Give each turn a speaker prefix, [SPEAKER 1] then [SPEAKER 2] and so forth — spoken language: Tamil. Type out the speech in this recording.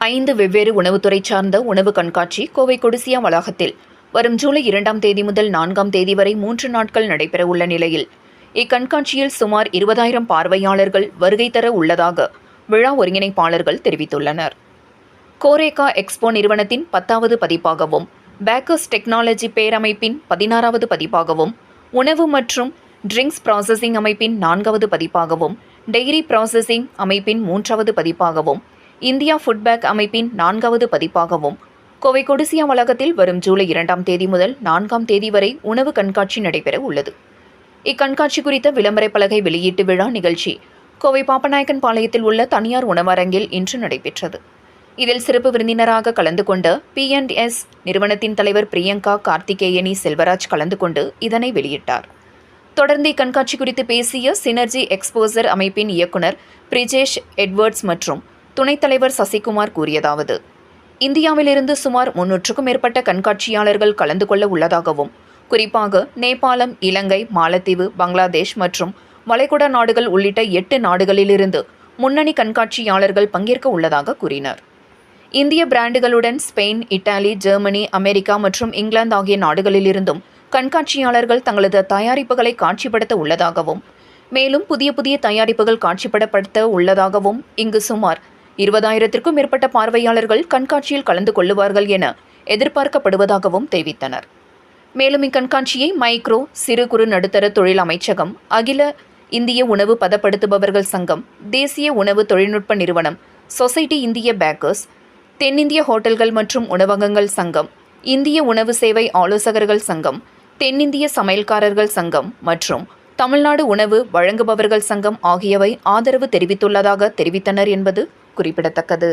[SPEAKER 1] ஐந்து வெவ்வேறு உணவுத்துறை சார்ந்த உணவு கண்காட்சி கோவை கொடிசியா வளாகத்தில் வரும் ஜூலை இரண்டாம் தேதி முதல் நான்காம் தேதி வரை மூன்று நாட்கள் நடைபெறவுள்ள நிலையில் இக்கண்காட்சியில் சுமார் இருபதாயிரம் பார்வையாளர்கள் வருகை தர உள்ளதாக விழா ஒருங்கிணைப்பாளர்கள் தெரிவித்துள்ளனர். கோரேகா எக்ஸ்போ நிறுவனத்தின் பத்தாவது பதிப்பாகவும் பேக்கர்ஸ் டெக்னாலஜி பேரமைப்பின் பதினாறாவது பதிப்பாகவும் உணவு மற்றும் ட்ரிங்க்ஸ் ப்ராசஸிங் அமைப்பின் நான்காவது பதிப்பாகவும் டெய்ரி ப்ராசஸிங் அமைப்பின் மூன்றாவது பதிப்பாகவும் இந்தியா ஃபுட்பேக் அமைப்பின் நான்காவது பதிப்பாகவும் கோவை கொடிசியா வளாகத்தில் வரும் ஜூலை இரண்டாம் தேதி முதல் நான்காம் தேதி வரை உணவு கண்காட்சி நடைபெற உள்ளது. இக்கண்காட்சி குறித்த விளம்பர பலகை வெளியீட்டு விழா நிகழ்ச்சி கோவை பாப்பநாயக்கன் பாளையத்தில் உள்ள தனியார் உணவரங்கில் இன்று நடைபெற்றது. இதில் சிறப்பு விருந்தினராக கலந்து கொண்ட பிஎன்எஸ் நிறுவனத்தின் தலைவர் பிரியங்கா கார்த்திகேயனி செல்வராஜ் கலந்து கொண்டு இதனை வெளியிட்டார். தொடர்ந்து இக்கண்காட்சி குறித்து பேசிய சினர்ஜி எக்ஸ்போசர் அமைப்பின் இயக்குனர் பிரிஜேஷ் எட்வர்ட்ஸ் மற்றும் துணைத் தலைவர் சசிகுமார் கூறியதாவது இந்தியாவிலிருந்து சுமார் முன்னூற்றுக்கும் மேற்பட்ட கண்காட்சியாளர்கள் கலந்து கொள்ள உள்ளதாகவும் குறிப்பாக நேபாளம் இலங்கை மாலத்தீவு பங்களாதேஷ் மற்றும் வளைகுடா நாடுகள் உள்ளிட்ட எட்டு நாடுகளிலிருந்து முன்னணி கண்காட்சியாளர்கள் பங்கேற்க உள்ளதாக கூறினர். இந்திய பிராண்டுகளுடன் ஸ்பெயின் இத்தாலி ஜெர்மனி அமெரிக்கா மற்றும் இங்கிலாந்து ஆகிய நாடுகளிலிருந்தும் கண்காட்சியாளர்கள் தங்களது தயாரிப்புகளை காட்சிப்படுத்த உள்ளதாகவும் மேலும் புதிய புதிய தயாரிப்புகள் காட்சிப்படப்படுத்த உள்ளதாகவும் இங்கு சுமார் இருபதாயிரத்திற்கும் மேற்பட்ட பார்வையாளர்கள் கண்காட்சியில் கலந்து கொள்ளுவார்கள் என எதிர்பார்க்கப்படுவதாகவும் தெரிவித்தனர். மேலும் இக்கண்காட்சியை மைக்ரோ சிறு குறு நடுத்தர தொழில் அமைச்சகம் அகில இந்திய உணவு பதப்படுத்துபவர்கள் சங்கம் தேசிய உணவு தொழில்நுட்ப நிறுவனம் சொசைட்டி இந்திய பேக்கர்ஸ் தென்னிந்திய ஹோட்டல்கள் மற்றும் உணவகங்கள் சங்கம் இந்திய உணவு சேவை ஆலோசகர்கள் சங்கம் தென்னிந்திய சமையல்காரர்கள் சங்கம் மற்றும் தமிழ்நாடு உணவு வழங்குபவர்கள் சங்கம் ஆகியவை ஆதரவு தெரிவித்துள்ளதாக தெரிவித்தனர் என்பது குறிப்பிடத்தக்கது.